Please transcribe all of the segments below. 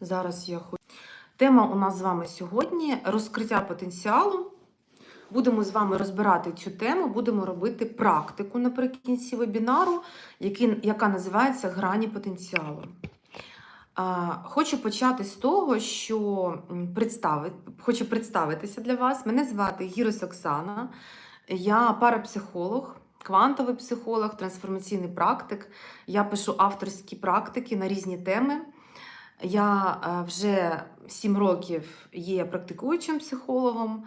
Зараз я хочу. Тема у нас з вами сьогодні розкриття потенціалу. Будемо з вами розбирати цю тему, будемо робити практику наприкінці вебінару, яка називається Грані потенціалу. Хочу почати з того, що представити, хочу представитися для вас. Мене звати Гірос Оксана, я парапсихолог, квантовий психолог, трансформаційний практик. Я пишу авторські практики на різні теми. Я е, вже 7 років є практикуючим психологом.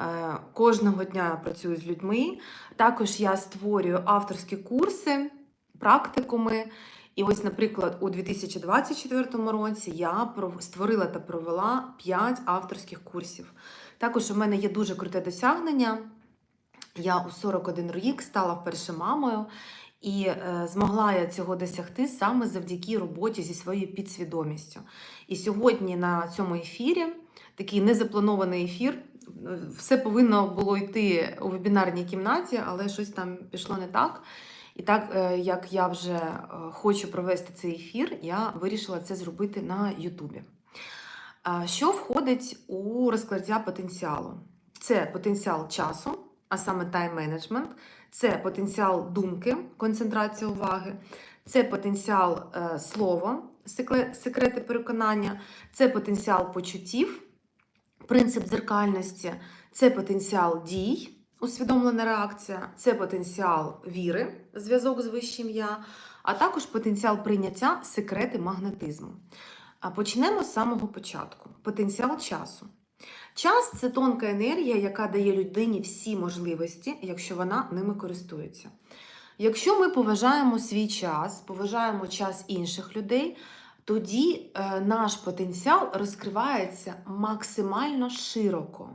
Е, Кожного дня я працюю з людьми. Також я створюю авторські курси, практикуми. І ось, наприклад, у 2024 році я створила та провела 5 авторських курсів. Також у мене є дуже круте досягнення. Я у 41 рік стала вперше мамою, і е, змогла я цього досягти саме завдяки роботі зі своєю підсвідомістю. І сьогодні на цьому ефірі, такий незапланований ефір, е, все повинно було йти у вебінарній кімнаті, але щось там пішло не так. І так, е, як я вже е, хочу провести цей ефір, я вирішила це зробити на Ютубі. Що входить у розкриття потенціалу? Це потенціал часу, а саме тайм-менеджмент, це потенціал думки, концентрація уваги, це потенціал е, слова, секрети переконання, це потенціал почуттів, принцип дзеркальності, це потенціал дій, усвідомлена реакція, це потенціал віри, зв'язок з вищим я, а також потенціал прийняття, секрети магнетизму. А почнемо з самого початку. Потенціал часу. Час це тонка енергія, яка дає людині всі можливості, якщо вона ними користується. Якщо ми поважаємо свій час, поважаємо час інших людей, тоді е, наш потенціал розкривається максимально широко.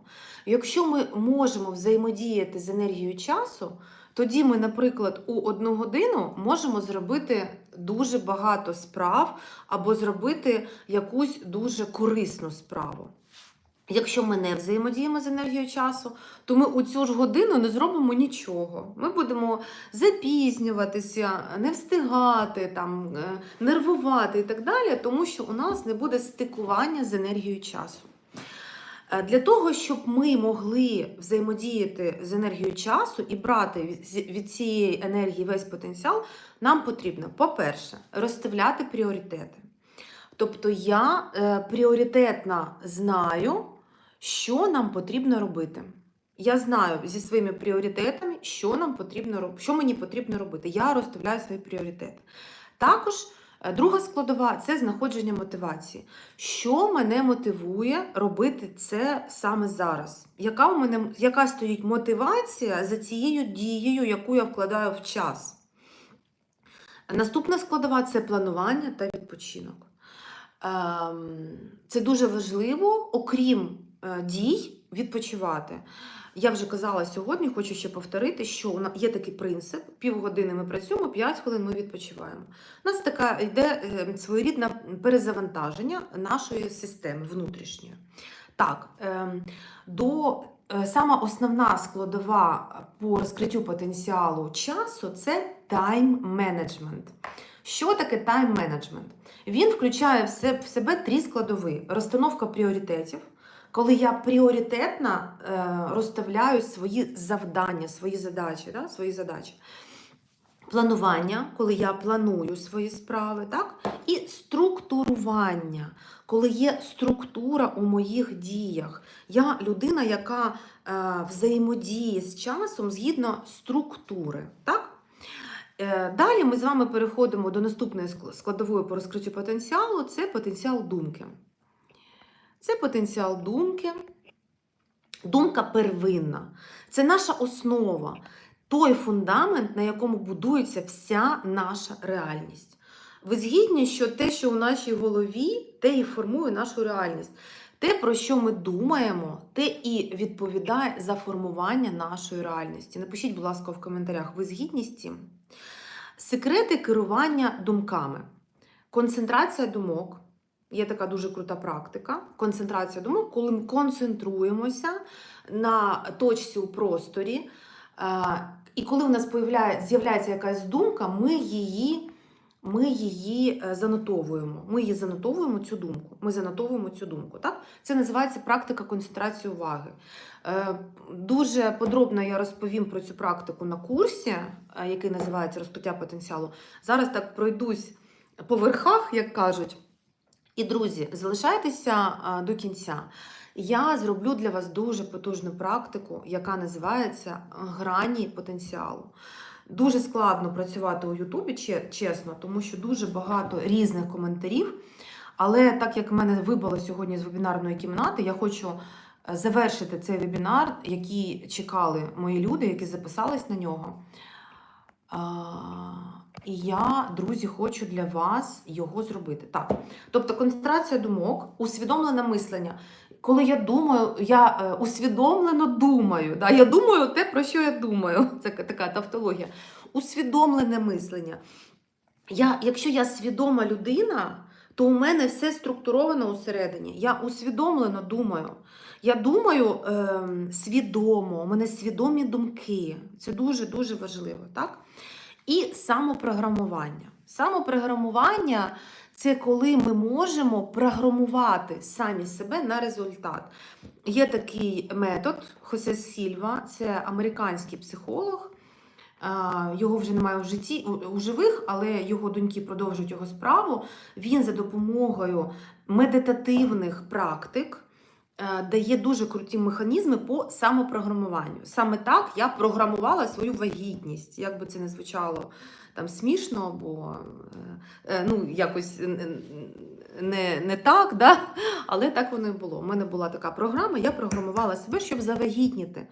Якщо ми можемо взаємодіяти з енергією часу, тоді ми, наприклад, у одну годину можемо зробити дуже багато справ або зробити якусь дуже корисну справу. Якщо ми не взаємодіємо з енергією часу, то ми у цю ж годину не зробимо нічого. Ми будемо запізнюватися, не встигати, там, е, нервувати і так далі, тому що у нас не буде стикування з енергією часу. Е, Для того, щоб ми могли взаємодіяти з енергією часу і брати від- цієї енергії весь потенціал, нам потрібно, по-перше, розставляти пріоритети. Тобто я е, пріоритетно знаю, що нам потрібно робити. Я знаю зі своїми пріоритетами, що нам потрібно що мені потрібно робити. Я розставляю свої пріоритети. Також е, друга складова це знаходження мотивації. Що мене мотивує робити це саме зараз? Яка у мене яка стоїть мотивація за цією дією, яку я вкладаю в час? Наступна складова це планування та відпочинок. Ем, Це дуже важливо, окрім дій, відпочивати. Я вже казала сьогодні, хочу ще повторити, що є такий принцип: півгодини ми працюємо, 5 хвилин ми відпочиваємо. У нас така йде е, своєрідне перезавантаження нашої системи внутрішньої. Так, ем, до е, сама основна складова по розкриттю потенціалу часу це тайм-менеджмент. Що таке тайм-менеджмент? Він включає в се- в себе три складові: розстановка пріоритетів, коли я пріоритетно е, розставляю свої завдання, свої задачі, да? свої задачі. Планування, коли я планую свої справи, так? і структурування, коли є структура у моїх діях. Я людина, яка е, взаємодіє з часом згідно структури. Так? Е, Далі ми з вами переходимо до наступної складової по розкриттю потенціалу це потенціал думки. Це потенціал думки. Думка первинна. Це наша основа, той фундамент, на якому будується вся наша реальність. Ви згідні, що те, що у нашій голові, те і формує нашу реальність. Те, про що ми думаємо, те і відповідає за формування нашої реальності. Напишіть, будь ласка, в коментарях, ви згідні з цим? Секрети керування думками. Концентрація думок. Є така дуже крута практика. Концентрація думок, коли ми концентруємося на точці у просторі. е, І коли у нас з'являється якась думка, ми її ми її е, занотовуємо. Ми її занотовуємо цю думку. Ми занотовуємо цю думку. Так? Це називається практика концентрації уваги. Е, Дуже подробно я розповім про цю практику на курсі, який називається розкриття потенціалу. Зараз так пройдусь по верхах, як кажуть. І, друзі, залишайтеся до кінця. Я зроблю для вас дуже потужну практику, яка називається грані потенціалу. Дуже складно працювати у Ютубі, чесно, тому що дуже багато різних коментарів. Але так як мене вибило сьогодні з вебінарної кімнати, я хочу е, завершити цей вебінар, який чекали мої люди, які записались на нього. І я, друзі, хочу для вас його зробити. Так. Тобто концентрація думок, усвідомлене мислення. Коли я думаю, я е, усвідомлено думаю. Да? Я думаю те, про що я думаю. Це така тавтологія. Усвідомлене мислення. Я, якщо я свідома людина, то у мене все структуровано усередині. Я усвідомлено думаю. Я думаю ем, свідомо, у мене свідомі думки. Це дуже-дуже важливо, так? І самопрограмування. Самопрограмування це коли ми можемо програмувати самі себе на результат. Є такий метод Хосе Сільва, це американський психолог. Його вже немає в житті у- у живих, але його доньки продовжують його справу. Він за допомогою медитативних практик дає дуже круті механізми по самопрограмуванню. Саме так я програмувала свою вагітність, як би це не звучало там смішно, або е, е, ну, якось не, не так, да? але так воно і було. У мене була така програма, я програмувала себе, щоб завагітніти.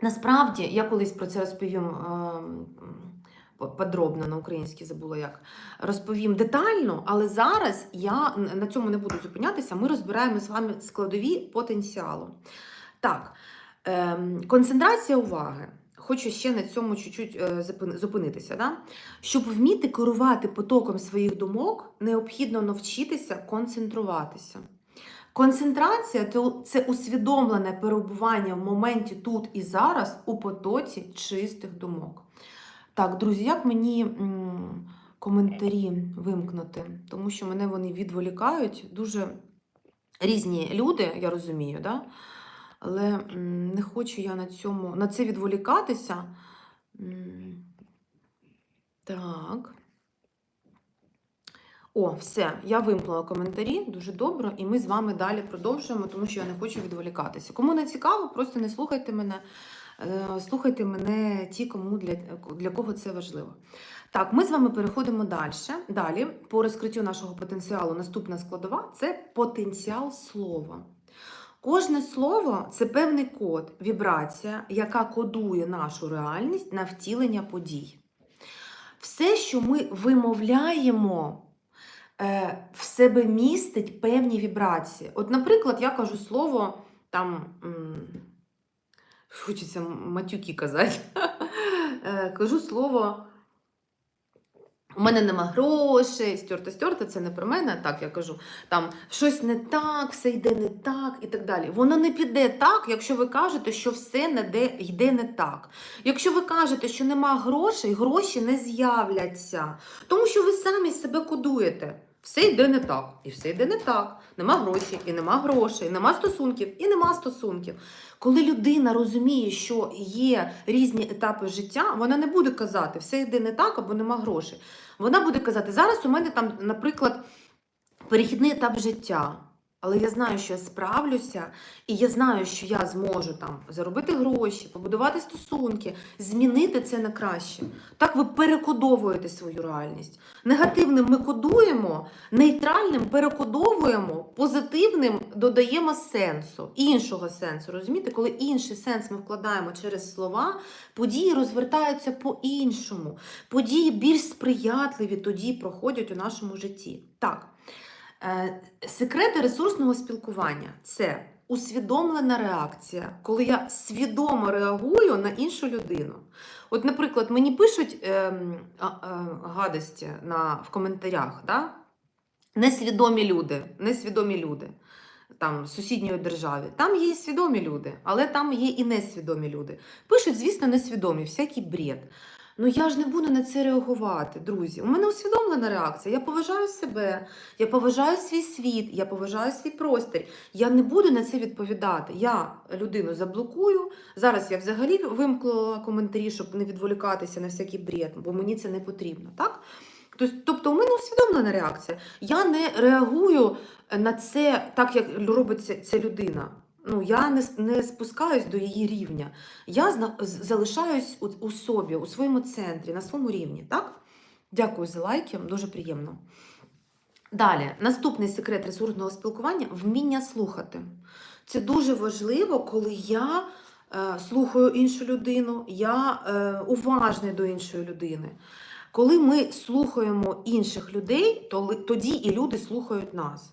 Насправді, я колись про це розповім ем, подробно на українській забула як. Розповім детально, але зараз я на цьому не буду зупинятися. Ми розбираємо з вами складові потенціалу. Так, ем, концентрація уваги. Хочу ще на цьому чуть-чуть е, зупинитися. Да? Щоб вміти керувати потоком своїх думок, необхідно навчитися концентруватися. Концентрація це усвідомлене перебування в моменті тут і зараз у потоці чистих думок. Так, друзі, як мені коментарі вимкнути? Тому що мене вони відволікають. Дуже різні люди, я розумію, да? але не хочу я на цьому на це відволікатися. Так. О, все, я вимкнула коментарі, дуже добре, і ми з вами далі продовжуємо, тому що я не хочу відволікатися. Кому не цікаво, просто не слухайте мене. Е, Слухайте мене ті, кому для, для кого це важливо. Так, ми з вами переходимо далі. Далі, по розкриттю нашого потенціалу, наступна складова це потенціал слова. Кожне слово це певний код, вібрація, яка кодує нашу реальність на втілення подій. Все, що ми вимовляємо, е, в себе містить певні вібрації. От, наприклад, я кажу слово там. Хочеться матюки казати. Е, Кажу слово. У мене нема грошей, стюрта, стюрта, це не про мене, так я кажу. Там щось не так, все йде не так і так далі. Воно не піде так, якщо ви кажете, що все не де, йде не так. Якщо ви кажете, що нема грошей, гроші не з'являться. Тому що ви самі себе кодуєте. Все йде не так, і все йде не так. Нема грошей, і нема грошей, нема стосунків, і нема стосунків. Коли людина розуміє, що є різні етапи життя, вона не буде казати, все йде не так або нема грошей. Вона буде казати, зараз у мене там, наприклад, перехідний етап життя. Але я знаю, що я справлюся, і я знаю, що я зможу там заробити гроші, побудувати стосунки, змінити це на краще. Так ви перекодовуєте свою реальність. Негативним ми кодуємо, нейтральним перекодовуємо, позитивним додаємо сенсу, іншого сенсу. Розумієте, коли інший сенс ми вкладаємо через слова, події розвертаються по-іншому. Події більш сприятливі тоді проходять у нашому житті. Так. Е, Секрети ресурсного спілкування це усвідомлена реакція, коли я свідомо реагую на іншу людину. От, наприклад, мені пишуть а, а, гадості на, в коментарях, да? несвідомі люди, несвідомі люди там, сусідньої держави. Там є і свідомі люди, але там є і несвідомі люди. Пишуть, звісно, несвідомі, всякий бред. Ну я ж не буду на це реагувати, друзі. У мене усвідомлена реакція. Я поважаю себе, я поважаю свій світ, я поважаю свій простір. Я не буду на це відповідати. Я людину заблокую. Зараз я взагалі вимкнула коментарі, щоб не відволікатися на всякий бред, бо мені це не потрібно. Так? Тобто, у мене усвідомлена реакція. Я не реагую на це так, як робить ця людина. Ну, я не, не спускаюсь до її рівня. Я залишаюсь у, у собі, у своєму центрі, на своєму рівні. Так? Дякую за лайки, дуже приємно. Далі, наступний секрет ресурсного спілкування вміння слухати. Це дуже важливо, коли я е, слухаю іншу людину, я е, уважний до іншої людини. Коли ми слухаємо інших людей, то тоді і люди слухають нас.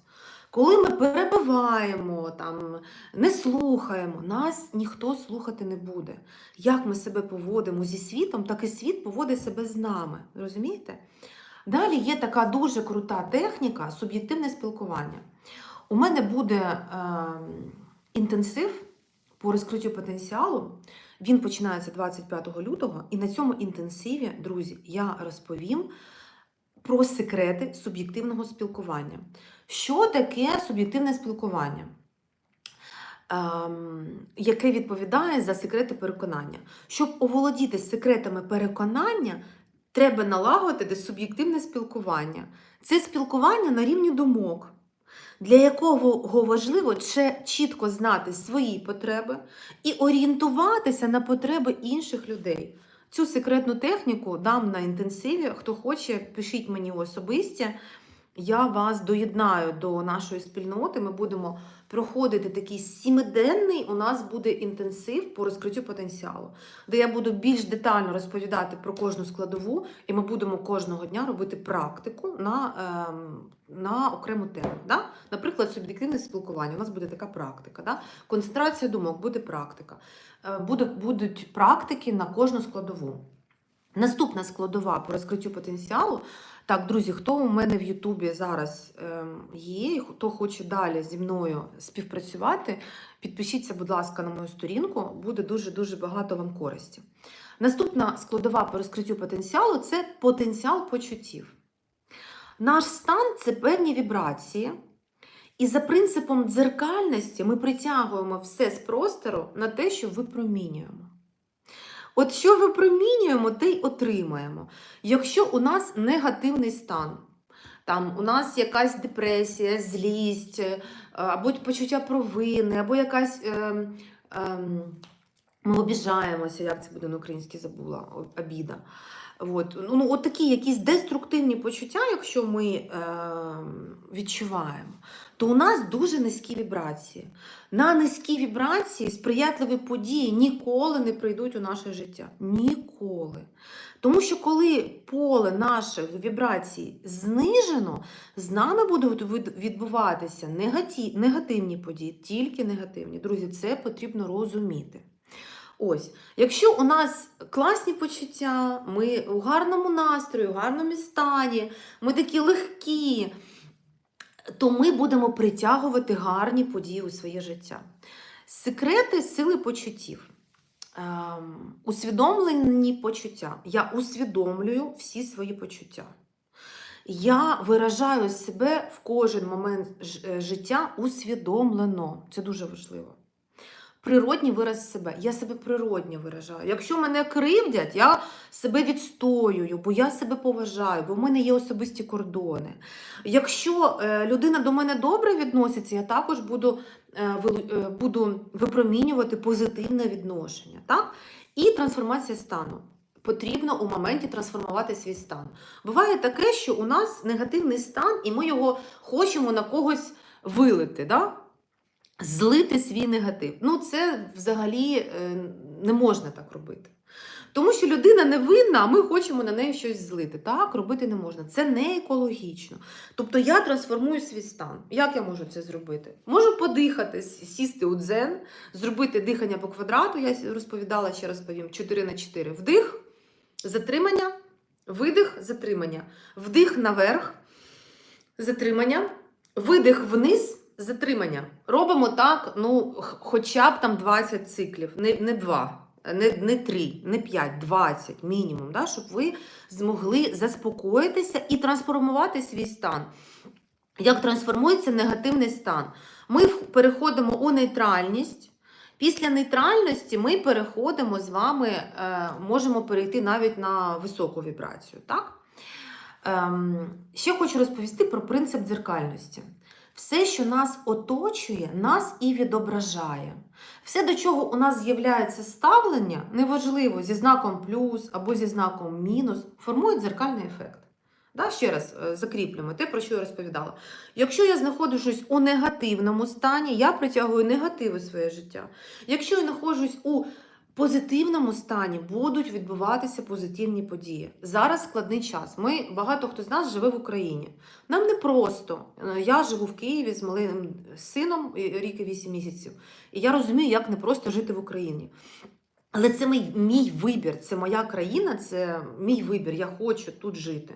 Коли ми перебиваємо, там, не слухаємо, нас ніхто слухати не буде. Як ми себе поводимо зі світом, так і світ поводить себе з нами. Розумієте? Далі є така дуже крута техніка суб'єктивне спілкування. У мене буде е, інтенсив по розкриттю потенціалу. Він починається 25 лютого, і на цьому інтенсиві, друзі, я розповім про секрети суб'єктивного спілкування. Що таке суб'єктивне спілкування? Ем, яке відповідає за секрети переконання. Щоб оволодіти секретами переконання, треба налагодити суб'єктивне спілкування. Це спілкування на рівні думок, для якого важливо чітко знати свої потреби і орієнтуватися на потреби інших людей. Цю секретну техніку дам на інтенсиві. Хто хоче, пишіть мені особисті. Я вас доєднаю до нашої спільноти. Ми будемо проходити такий сімиденний. У нас буде інтенсив по розкриттю потенціалу, де я буду більш детально розповідати про кожну складову, і ми будемо кожного дня робити практику на, ем, на окрему тему. Да? Наприклад, суб'єктивне спілкування. У нас буде така практика. Да? Концентрація думок буде практика. Е, Буде, будуть практики на кожну складову. Наступна складова по розкриттю потенціалу. Так, друзі, хто у мене в Ютубі зараз ем, є, хто хоче далі зі мною співпрацювати, підпишіться, будь ласка, на мою сторінку, буде дуже-дуже багато вам користі. Наступна складова по розкриттю потенціалу це потенціал почуттів. Наш стан це певні вібрації, і за принципом дзеркальності ми притягуємо все з простору на те, що випромінюємо. От що випромінюємо, те й отримаємо. Якщо у нас негативний стан, там у нас якась депресія, злість, е, або почуття провини, або якась. Е, е, ми обіжаємося, як це буде на українській забула, обіда. От. Ну, ну, от такі якісь деструктивні почуття, якщо ми е, відчуваємо, то у нас дуже низькі вібрації. На низькі вібрації сприятливі події ніколи не прийдуть у наше життя. Ніколи. Тому що коли поле наших вібрацій знижено, з нами будуть відбуватися негативні події, тільки негативні. Друзі, це потрібно розуміти. Ось, якщо у нас класні почуття, ми у гарному настрої, у гарному стані, ми такі легкі, то ми будемо притягувати гарні події у своє життя. Секрети сили почуттів. Ем, усвідомлені почуття. Я усвідомлюю всі свої почуття. Я виражаю себе в кожен момент е, життя усвідомлено. Це дуже важливо. Природній вираз себе. Я себе природньо виражаю. Якщо мене кривдять, я себе відстоюю, бо я себе поважаю, бо в мене є особисті кордони. Якщо е, людина до мене добре відноситься, я також буду, е, е, буду випромінювати позитивне відношення. Так? І трансформація стану. Потрібно у моменті трансформувати свій стан. Буває таке, що у нас негативний стан, і ми його хочемо на когось вилити. Да? Злити свій негатив. Ну, це взагалі е, не можна так робити. Тому що людина не винна, а ми хочемо на неї щось злити. Так, робити не можна. Це не екологічно. Тобто я трансформую свій стан. Як я можу це зробити? Можу подихати, сісти у дзен, зробити дихання по квадрату. Я розповідала, ще розповім 4 на 4. Вдих, затримання, видих, затримання. Вдих наверх, затримання, видих вниз. Затримання. Робимо так, ну, хоча б там 20 циклів, не, не 2. Не, не 3, не 5, 20 мінімум, да, щоб ви змогли заспокоїтися і трансформувати свій стан. Як трансформується негативний стан? Ми переходимо у нейтральність. Після нейтральності ми переходимо з вами, е, можемо перейти навіть на високу вібрацію. Так? Ем, ще хочу розповісти про принцип дзеркальності. Все, що нас оточує, нас і відображає. Все, до чого у нас з'являється ставлення, неважливо, зі знаком плюс або зі знаком мінус, формує дзеркальний ефект. Да, ще раз е, закріплюємо те, про що я розповідала. Якщо я знаходжусь у негативному стані, я притягую негативи в своє життя. Якщо я знаходжусь у позитивному стані, будуть відбуватися позитивні події. Зараз складний час. Ми багато хто з нас живе в Україні. Нам не просто. Е, Я живу в Києві з малим сином і- рік і 8 місяців. І я розумію, як не просто жити в Україні. Але це мій, мій вибір, це моя країна, це мій вибір. Я хочу тут жити.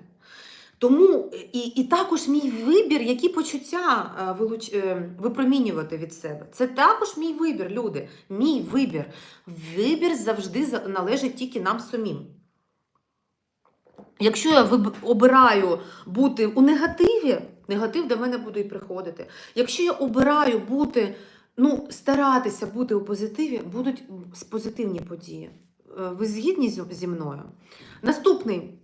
Тому і, і також мій вибір, які почуття е, вилуч, е, випромінювати від себе. Це також мій вибір, люди. Мій вибір. Вибір завжди належить тільки нам самим. Якщо я обираю бути у негативі, негатив до мене буде і приходити. Якщо я обираю бути, ну, старатися бути у позитиві, будуть позитивні події. Е, Ви згідні зі- зі мною? Наступний,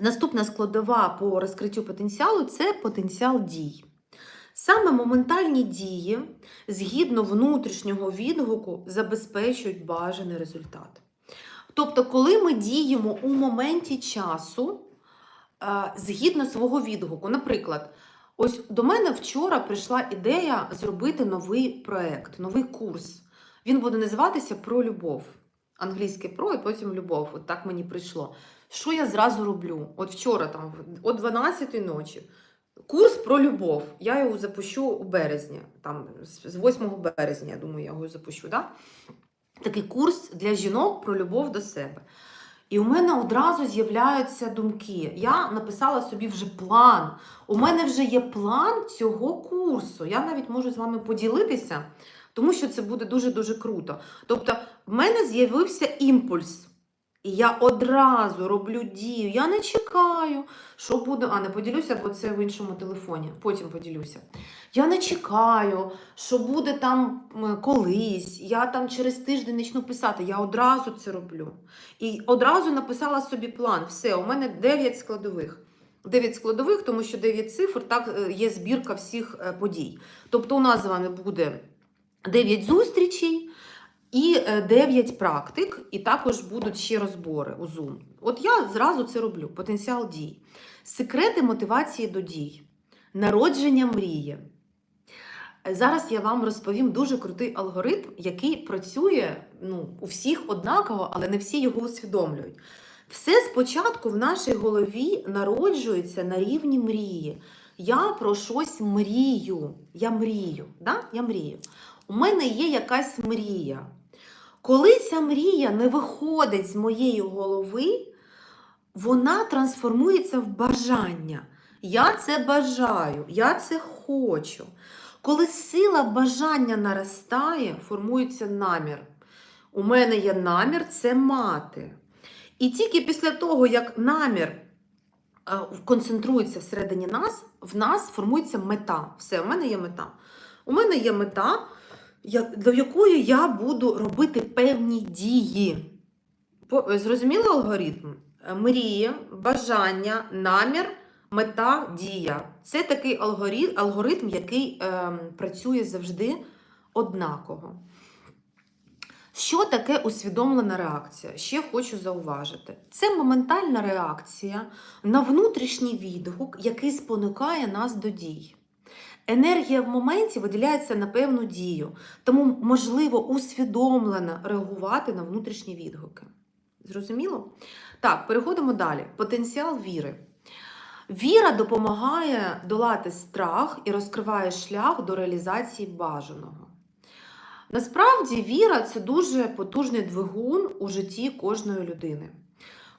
наступна складова по розкриттю потенціалу це потенціал дій. Саме моментальні дії, згідно внутрішнього відгуку, забезпечують бажаний результат. Тобто, коли ми діємо у моменті часу е, згідно свого відгуку, наприклад, ось до мене вчора прийшла ідея зробити новий проект, новий курс. Він буде називатися Про любов. Англійське про і потім любов. От так мені прийшло. Що я зразу роблю? От вчора, там, о 12 ночі, курс про любов. Я його запущу у березні, там, з з 8 березня, я думаю, я його запущу. Да? Такий курс для жінок про любов до себе. І у мене одразу з'являються думки. Я написала собі вже план. У мене вже є план цього курсу. Я навіть можу з вами поділитися, тому що це буде дуже-дуже круто. Тобто, в мене з'явився імпульс. І я одразу роблю дію. Я не чекаю, що буде. А, не поділюся, бо це в іншому телефоні. Потім поділюся. Я не чекаю, що буде там колись. Я там через тиждень почну писати. Я одразу це роблю. І одразу написала собі план. Все, у мене 9 складових. 9 складових, тому що 9 цифр, так е, є збірка всіх е, подій. Тобто, у нас з вами буде 9 зустрічей і 9 практик, і також будуть ще розбори у Zoom. От я зразу це роблю: потенціал дій. Секрети мотивації до дій, народження мрії. Зараз я вам розповім дуже крутий алгоритм, який працює ну, у всіх однаково, але не всі його усвідомлюють. Все спочатку в нашій голові народжується на рівні мрії. Я про щось мрію. Я мрію. Да? Я мрію. У мене є якась мрія. Коли ця мрія не виходить з моєї голови, вона трансформується в бажання. Я це бажаю, я це хочу. Коли сила бажання наростає, формується намір. У мене є намір це мати. І тільки після того, як намір е, концентрується всередині нас, в нас формується мета. Все, у мене є мета. У мене є мета, до якої я буду робити певні дії. Зрозуміли алгоритм? Е, Мрії, бажання, намір, мета, дія. Це такий алгоритм, алгоритм який ем, працює завжди однаково. Що таке усвідомлена реакція? Ще хочу зауважити. Це моментальна реакція на внутрішній відгук, який спонукає нас до дій. Енергія в моменті виділяється на певну дію, тому можливо усвідомлено реагувати на внутрішні відгуки. Зрозуміло? Так, переходимо далі. Потенціал віри. Віра допомагає долати страх і розкриває шлях до реалізації бажаного. Насправді, віра це дуже потужний двигун у житті кожної людини.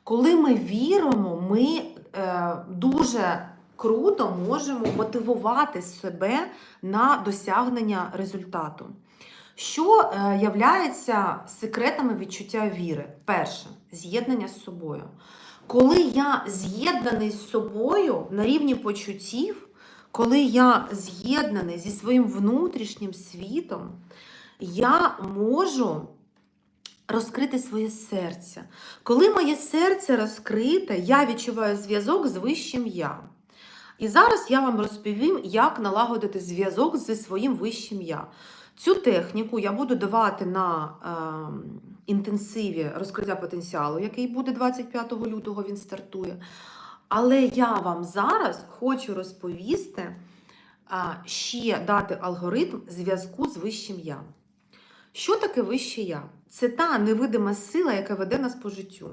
Коли ми віримо, ми е, дуже круто можемо мотивувати себе на досягнення результату. Що е, являється секретами відчуття віри? Перше з'єднання з собою. Коли я з'єднаний з собою на рівні почуттів, коли я з'єднаний зі своїм внутрішнім світом, я можу розкрити своє серце. Коли моє серце розкрите, я відчуваю зв'язок з вищим я. І зараз я вам розповім, як налагодити зв'язок зі своїм вищим я. Цю техніку я буду давати на е, інтенсиві розкриття потенціалу, який буде 25 лютого, він стартує. Але я вам зараз хочу розповісти, е, ще дати алгоритм зв'язку з вищим я. Що таке вище я? Це та невидима сила, яка веде нас по життю.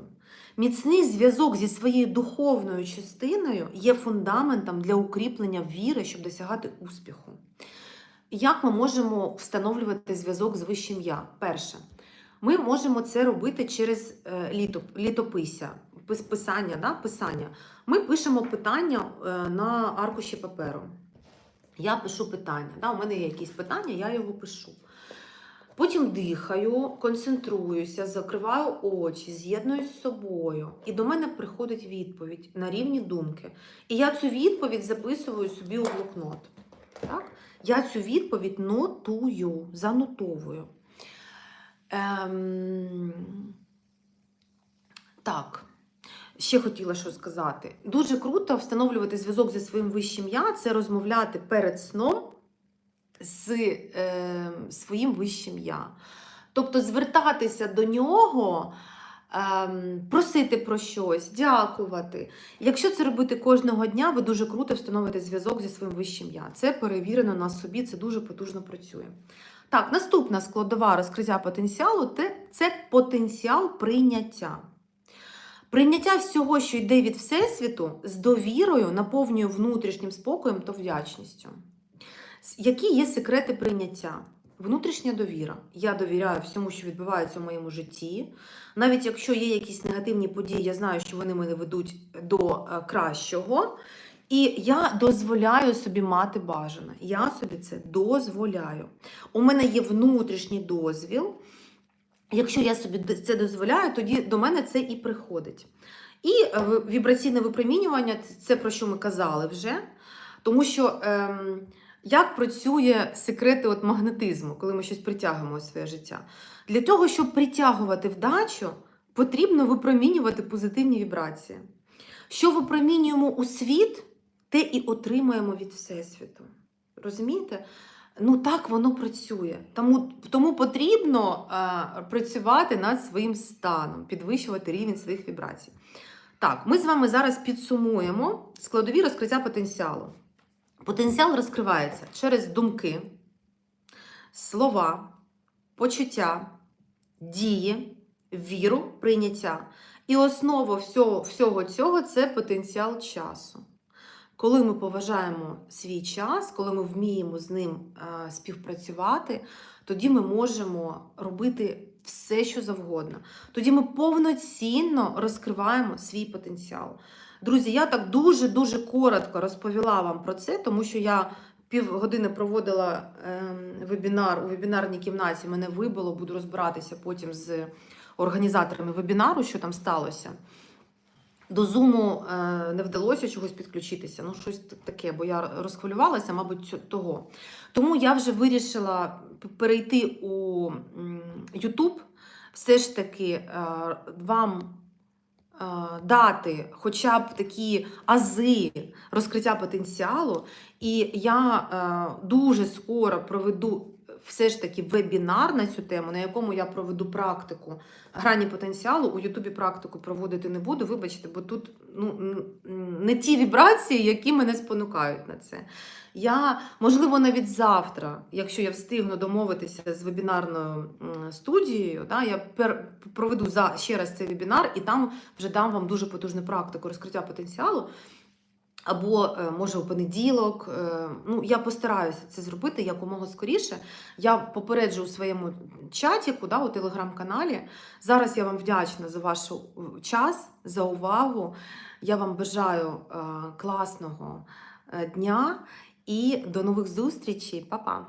Міцний зв'язок зі своєю духовною частиною є фундаментом для укріплення віри, щоб досягати успіху. Як ми можемо встановлювати зв'язок з вищим я? Перше, ми можемо це робити через е, літописся, писання, да? писання. Ми пишемо питання е, на аркуші паперу. Я пишу питання. Да? У мене є якісь питання, я його пишу. Потім дихаю, концентруюся, закриваю очі, з'єднуюсь з собою. І до мене приходить відповідь на рівні думки. І я цю відповідь записую собі у блокнот. Так? Я цю відповідь нотую, занотовую. Ем... Так. Ще хотіла що сказати. Дуже круто встановлювати зв'язок зі своїм вищим я це розмовляти перед сном з е, своїм вищим я. Тобто звертатися до нього, е, просити про щось, дякувати. Якщо це робити кожного дня, ви дуже круто встановите зв'язок зі своїм вищим я. Це перевірено на собі, це дуже потужно працює. Так, наступна складова розкриття потенціалу те- це потенціал прийняття. Прийняття всього, що йде від Всесвіту, з довірою наповнює внутрішнім спокоєм та вдячністю. Які є секрети прийняття? Внутрішня довіра. Я довіряю всьому, що відбувається в моєму житті. Навіть якщо є якісь негативні події, я знаю, що вони мене ведуть до е, кращого. І я дозволяю собі мати бажане. Я собі це дозволяю. У мене є внутрішній дозвіл. Якщо я собі це дозволяю, тоді до мене це і приходить. І е, вібраційне випромінювання це про що ми казали вже. Тому що ем, як працює секрети от магнетизму, коли ми щось притягуємо у своє життя? Для того, щоб притягувати вдачу, потрібно випромінювати позитивні вібрації. Що випромінюємо у світ, те і отримаємо від Всесвіту. Розумієте? Ну так воно працює. Тому, тому потрібно е, працювати над своїм станом, підвищувати рівень своїх вібрацій. Так, ми з вами зараз підсумуємо складові розкриття потенціалу. Потенціал розкривається через думки, слова, почуття, дії, віру, прийняття. І основа всього, всього цього це потенціал часу. Коли ми поважаємо свій час, коли ми вміємо з ним е, співпрацювати, тоді ми можемо робити все, що завгодно. Тоді ми повноцінно розкриваємо свій потенціал. Друзі, я так дуже-дуже коротко розповіла вам про це, тому що я півгодини проводила ем, вебінар у вебінарній кімнаті. Мене вибило, буду розбиратися потім з організаторами вебінару, що там сталося. До зуму е, не вдалося чогось підключитися, ну щось таке, бо я розхвилювалася, мабуть, того. Тому я вже вирішила перейти у YouTube, все ж таки е, вам дати хоча б такі ази розкриття потенціалу. І я е, дуже скоро проведу все ж таки вебінар на цю тему, на якому я проведу практику грані потенціалу. У Ютубі практику проводити не буду, вибачте, бо тут ну, не ті вібрації, які мене спонукають на це. Я, можливо, навіть завтра, якщо я встигну домовитися з вебінарною студією, да, я пер, проведу за, ще раз цей вебінар і там вже дам вам дуже потужну практику розкриття потенціалу. Або е, може у понеділок. Е, Ну, я постараюся це зробити якомога скоріше. Я попереджу у своєму чаті, да, у телеграм-каналі. Зараз я вам вдячна за ваш час, за увагу. Я вам бажаю е, класного е, дня і до нових зустрічей. Па-па!